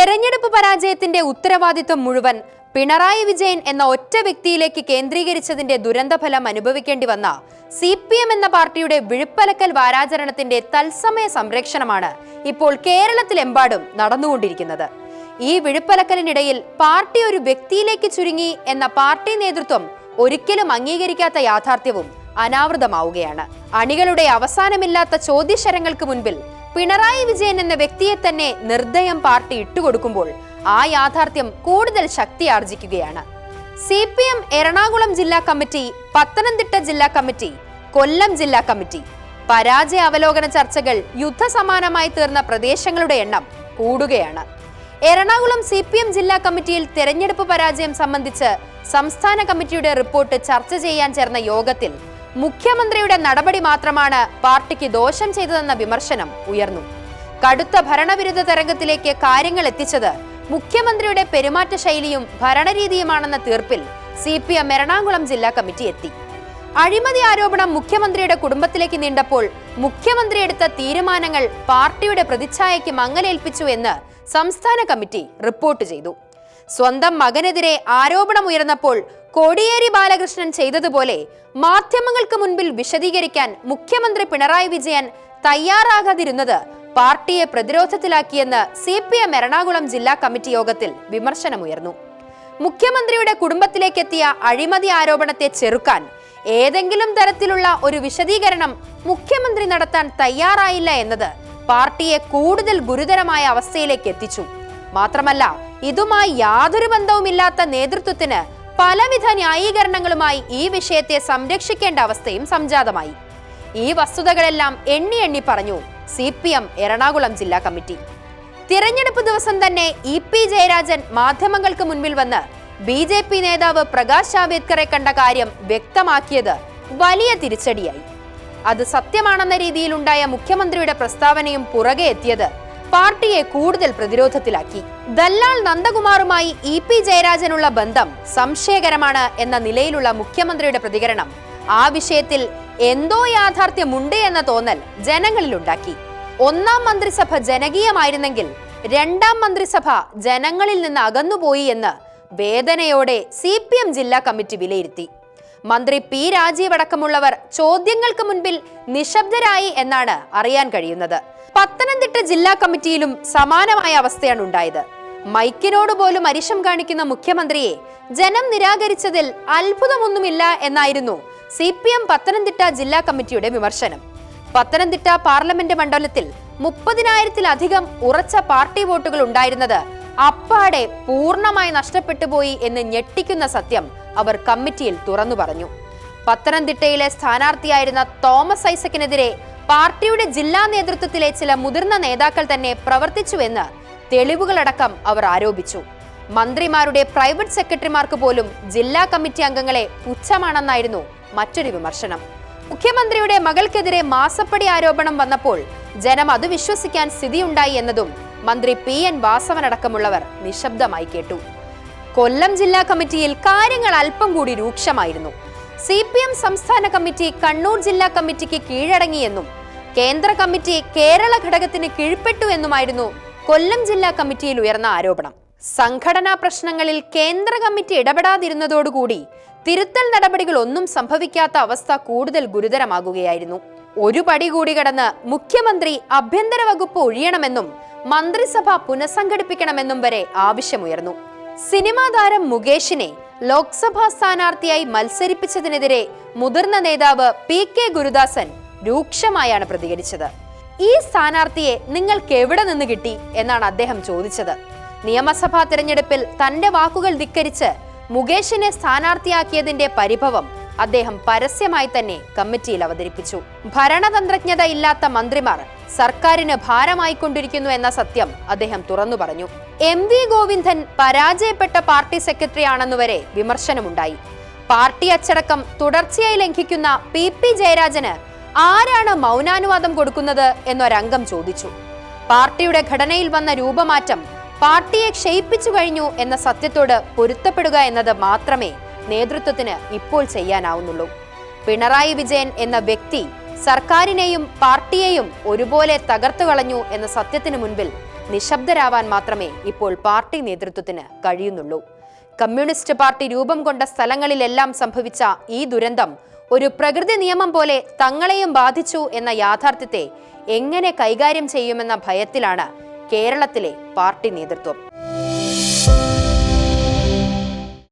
തെരഞ്ഞെടുപ്പ് പരാജയത്തിന്റെ ഉത്തരവാദിത്വം മുഴുവൻ പിണറായി വിജയൻ എന്ന ഒറ്റ വ്യക്തിയിലേക്ക് കേന്ദ്രീകരിച്ചതിന്റെ ദുരന്തഫലം അനുഭവിക്കേണ്ടി വന്ന സി പി എം എന്ന പാർട്ടിയുടെ വിഴുപ്പലക്കൽ വാരാചരണത്തിന്റെ തത്സമയ സംരക്ഷണമാണ് ഇപ്പോൾ കേരളത്തിലെമ്പാടും നടന്നുകൊണ്ടിരിക്കുന്നത്. ഈ വിഴുപ്പലക്കലിനിടയിൽ പാർട്ടി ഒരു വ്യക്തിയിലേക്ക് ചുരുങ്ങി എന്ന പാർട്ടി നേതൃത്വം ഒരിക്കലും അംഗീകരിക്കാത്ത യാഥാർത്ഥ്യവും അനാവൃതമാവുകയാണ്. അണികളുടെ അവസാനമില്ലാത്ത ചോദ്യശരങ്ങൾക്ക് മുൻപിൽ പിണറായി വിജയൻ എന്ന വ്യക്തിയെ തന്നെ നിർദ്ദയം പാർട്ടി ഇട്ടുകൊടുക്കുമ്പോൾ ആ യാഥാർത്ഥ്യം കൂടുതൽ ശക്തിയാർജിക്കുകയാണ് സി പി എം എറണാകുളം ജില്ലാ കമ്മിറ്റി പത്തനംതിട്ട ജില്ലാ കമ്മിറ്റി കൊല്ലം ജില്ലാ കമ്മിറ്റി. പരാജയ അവലോകന ചർച്ചകൾ യുദ്ധസമാനമായി തീർന്ന പ്രദേശങ്ങളുടെ എണ്ണം കൂടുകയാണ്. എറണാകുളം സി പി എം ജില്ലാ കമ്മിറ്റിയിൽ തെരഞ്ഞെടുപ്പ് പരാജയം സംബന്ധിച്ച് സംസ്ഥാന കമ്മിറ്റിയുടെ റിപ്പോർട്ട് ചർച്ച ചെയ്യാൻ ചേർന്ന യോഗത്തിൽ മുഖ്യമന്ത്രിയുടെ നടപടി മാത്രമാണ് പാർട്ടിക്ക് ദോഷം ചെയ്തതെന്ന വിമർശനം ഉയർന്നു. കടുത്ത ഭരണവിരുദ്ധ തരംഗത്തിലേക്ക് കാര്യങ്ങൾ എത്തിച്ചത് മുഖ്യമന്ത്രിയുടെ പെരുമാറ്റ ശൈലിയും ഭരണരീതിയുമാണെന്ന തീർപ്പിൽ സി പി എം എറണാകുളം ജില്ലാ കമ്മിറ്റി എത്തി. അഴിമതി ആരോപണം മുഖ്യമന്ത്രിയുടെ കുടുംബത്തിലേക്ക് നീണ്ടപ്പോൾ മുഖ്യമന്ത്രി എടുത്ത തീരുമാനങ്ങൾ പാർട്ടിയുടെ പ്രതിച്ഛായയ്ക്ക് മങ്ങലേൽപ്പിച്ചു എന്ന് സംസ്ഥാന കമ്മിറ്റി റിപ്പോർട്ട് ചെയ്തു. സ്വന്തം മകനെതിരെ ആരോപണം ഉയർന്നപ്പോൾ കോടിയേരി ബാലകൃഷ്ണൻ ചെയ്തതുപോലെ മാധ്യമങ്ങൾക്ക് മുൻപിൽ വിശദീകരിക്കാൻ മുഖ്യമന്ത്രി പിണറായി വിജയൻ തയ്യാറാകാതിരുന്നത് പാർട്ടിയെ പ്രതിരോധത്തിലാക്കിയെന്ന് സി പി എം എറണാകുളം ജില്ലാ കമ്മിറ്റി യോഗത്തിൽ വിമർശനമുയർന്നു. മുഖ്യമന്ത്രിയുടെ കുടുംബത്തിലേക്കെത്തിയ അഴിമതി ആരോപണത്തെ ചെറുക്കാൻ ഏതെങ്കിലും തരത്തിലുള്ള ഒരു വിശദീകരണം മുഖ്യമന്ത്രി നടത്താൻ തയ്യാറായില്ല എന്നത് പാർട്ടിയെ കൂടുതൽ ഗുരുതരമായ അവസ്ഥയിലേക്ക് എത്തിച്ചു. മാത്രമല്ല ഇതുമായി യാതൊരു ബന്ധവുമില്ലാത്ത നേതൃത്വത്തിന് പലവിധ ന്യായീകരണങ്ങളുമായി ഈ വിഷയത്തെ സംരക്ഷിക്കേണ്ട അവസ്ഥയും സംജാതമായി. ഈ വസ്തുതകളെല്ലാം എണ്ണി എണ്ണി പറഞ്ഞു സി പി എം എറണാകുളം ജില്ലാ കമ്മിറ്റി. തിരഞ്ഞെടുപ്പ് ദിവസം തന്നെ ഇ പി ജയരാജൻ മാധ്യമങ്ങൾക്ക് മുൻപിൽ വന്ന് ബി ജെ പി നേതാവ് പ്രകാശ് ജാവേദ്കറെ കണ്ട കാര്യം വ്യക്തമാക്കിയത് വലിയ തിരിച്ചടിയായി. അത് സത്യമാണെന്ന രീതിയിലുണ്ടായ മുഖ്യമന്ത്രിയുടെ പ്രസ്താവനയും പുറകെ എത്തിയത് പാർട്ടിയെ കൂടുതൽ പ്രതിരോധത്തിലാക്കി. ദല്ലാൽ നന്ദകുമാറുമായി ഇ പി ജയരാജനുള്ള ബന്ധം സംശയകരമാണ് എന്ന നിലയിലുള്ള മുഖ്യമന്ത്രിയുടെ പ്രതികരണം. ആ വിഷയത്തിൽ എന്തോ യാഥാർത്ഥ്യമുണ്ട് എന്ന തോന്നൽ ജനങ്ങളിലുണ്ടാക്കി. ഒന്നാം മന്ത്രിസഭ ജനകീയമായിരുന്നെങ്കിൽ രണ്ടാം മന്ത്രിസഭ ജനങ്ങളിൽ നിന്ന് അകന്നുപോയി എന്ന് വേദനയോടെ സി പി എം ജില്ലാ കമ്മിറ്റി വിലയിരുത്തി. മന്ത്രി പി രാജീവ് അടക്കമുള്ളവർ ചോദ്യങ്ങൾക്ക് മുൻപിൽ നിശബ്ദരായി എന്നാണ് അറിയാൻ കഴിയുന്നത്. പത്തനംതിട്ട ജില്ലാ കമ്മിറ്റിയിലും സമാനമായ അവസ്ഥയാണ് ഉണ്ടായത്. മൈക്കിനോട് പോലും അരിശം കാണിക്കുന്ന മുഖ്യമന്ത്രിയെ ജനം നിരാകരിച്ചതിൽ അത്ഭുതമൊന്നുമില്ല എന്നായിരുന്നു സി പി എം പത്തനംതിട്ട ജില്ലാ കമ്മിറ്റിയുടെ വിമർശനം. പത്തനംതിട്ട പാർലമെന്റ് മണ്ഡലത്തിൽ മുപ്പതിനായിരത്തിലധികം ഉറച്ച പാർട്ടി വോട്ടുകൾ ഉണ്ടായിരുന്നത് അപ്പാടെ പൂർണമായി നഷ്ടപ്പെട്ടുപോയി എന്ന് ഞെട്ടിക്കുന്ന സത്യം അവർ കമ്മിറ്റിയിൽ തുറന്നു പറഞ്ഞു. പത്തനംതിട്ടയിലെ സ്ഥാനാർത്ഥിയായിരുന്ന തോമസ് ഐസക്കിനെതിരെ പാർട്ടിയുടെ ജില്ലാ നേതൃത്വത്തിലെ ചില മുതിർന്ന നേതാക്കൾ തന്നെ പ്രവർത്തിച്ചുവെന്ന് തെളിവുകളടക്കം അവർ ആരോപിച്ചു. മന്ത്രിമാരുടെ പ്രൈവറ്റ് സെക്രട്ടറിമാർക്ക് പോലും ജില്ലാ കമ്മിറ്റി അംഗങ്ങളെ പുച്ഛമാണെന്നായിരുന്നു മറ്റൊരു വിമർശനം. മുഖ്യമന്ത്രിയുടെ മകൾക്കെതിരെ മാസപ്പടി ആരോപണം വന്നപ്പോൾ ജനം അത് വിശ്വസിക്കാൻ സ്ഥിതിയുണ്ടായി എന്നതും മന്ത്രി പി എൻ വാസവനടക്കമുള്ളവർ നിശബ്ദമായി കേട്ടു. കൊല്ലം ജില്ലാ കമ്മിറ്റിയിൽ കാര്യങ്ങൾ അല്പം കൂടി രൂക്ഷമായിരുന്നു. സി പി എം സംസ്ഥാന കമ്മിറ്റി കണ്ണൂർ ജില്ലാ കമ്മിറ്റിക്ക് കീഴടങ്ങിയെന്നും കേന്ദ്ര കമ്മിറ്റി കേരള ഘടകത്തിന് കീഴ്പ്പെട്ടു എന്നുമായിരുന്നു കൊല്ലം ജില്ലാ കമ്മിറ്റിയിൽ ഉയർന്ന ആരോപണം. സംഘടനാ പ്രശ്നങ്ങളിൽ കേന്ദ്ര കമ്മിറ്റി ഇടപെടാതിരുന്നതോടുകൂടി തിരുത്തൽ നടപടികൾ ഒന്നും സംഭവിക്കാത്ത അവസ്ഥ കൂടുതൽ ഗുരുതരമാകുകയായിരുന്നു. ഒരു പടി കൂടി കടന്ന് മുഖ്യമന്ത്രി ആഭ്യന്തര വകുപ്പ് ഒഴിയണമെന്നും മന്ത്രിസഭ പുനഃസംഘടിപ്പിക്കണമെന്നും വരെ ആവശ്യമുയർന്നു. സിനിമാ താരം മുകേഷിനെ ലോക്സഭാ സ്ഥാനാർത്ഥിയായി മത്സരിപ്പിച്ചതിനെതിരെ മുതിർന്ന നേതാവ് പി കെ ഗുരുദാസൻ രൂക്ഷമായാണ് പ്രതികരിച്ചത്. ഈ സ്ഥാനാർത്ഥിയെ നിങ്ങൾക്ക് എവിടെ നിന്ന് കിട്ടി എന്നാണ് അദ്ദേഹം ചോദിച്ചത്. നിയമസഭാ തിരഞ്ഞെടുപ്പിൽ തന്റെ വാക്കുകൾ ധിക്കരിച്ച് മുകേഷിനെ സ്ഥാനാർത്ഥിയാക്കിയതിന്റെ പരിഭവം അദ്ദേഹം പരസ്യമായി തന്നെ കമ്മിറ്റിയിൽ അവതരിപ്പിച്ചു. ഭരണതന്ത്രജ്ഞത ഇല്ലാത്ത മന്ത്രിമാർ സർക്കാരിന് ഭാരമായിക്കൊണ്ടിരിക്കുന്നു എന്ന സത്യം അദ്ദേഹം തുറന്നു പറഞ്ഞു. എം വി ഗോവിന്ദൻ പരാജയപ്പെട്ട പാർട്ടി സെക്രട്ടറി ആണെന്നുവരെ വിമർശനമുണ്ടായി. പാർട്ടി അച്ചടക്കം തുടർച്ചയായി ലംഘിക്കുന്ന പി പി ജയരാജന് ആരാണ് മൗനാനുവാദം കൊടുക്കുന്നത് എന്നൊരംഗം ചോദിച്ചു. പാർട്ടിയുടെ ഘടനയിൽ വന്ന രൂപമാറ്റം പാർട്ടിയെ ക്ഷയിപ്പിച്ചു കഴിഞ്ഞു എന്ന സത്യത്തോട് പൊരുത്തപ്പെടുക എന്നത് മാത്രമേ നേതൃത്വത്തിന് ഇപ്പോൾ ചെയ്യാനാവുന്നുള്ളൂ. പിണറായി വിജയൻ എന്ന വ്യക്തി സർക്കാരിനെയും പാർട്ടിയെയും ഒരുപോലെ തകർത്തു കളഞ്ഞു എന്ന സത്യത്തിനു മുൻപിൽ നിശബ്ദരാവാൻ മാത്രമേ ഇപ്പോൾ പാർട്ടി നേതൃത്വത്തിന് കഴിയുന്നുള്ളൂ. കമ്മ്യൂണിസ്റ്റ് പാർട്ടി രൂപം കൊണ്ട സ്ഥലങ്ങളിലെല്ലാം സംഭവിച്ച ഈ ദുരന്തം ഒരു പ്രകൃതി നിയമം പോലെ തങ്ങളെയും ബാധിച്ചു എന്ന യാഥാർത്ഥ്യത്തെ എങ്ങനെ കൈകാര്യം ചെയ്യുമെന്ന ഭയത്തിലാണ് കേരളത്തിലെ പാർട്ടി നേതൃത്വം.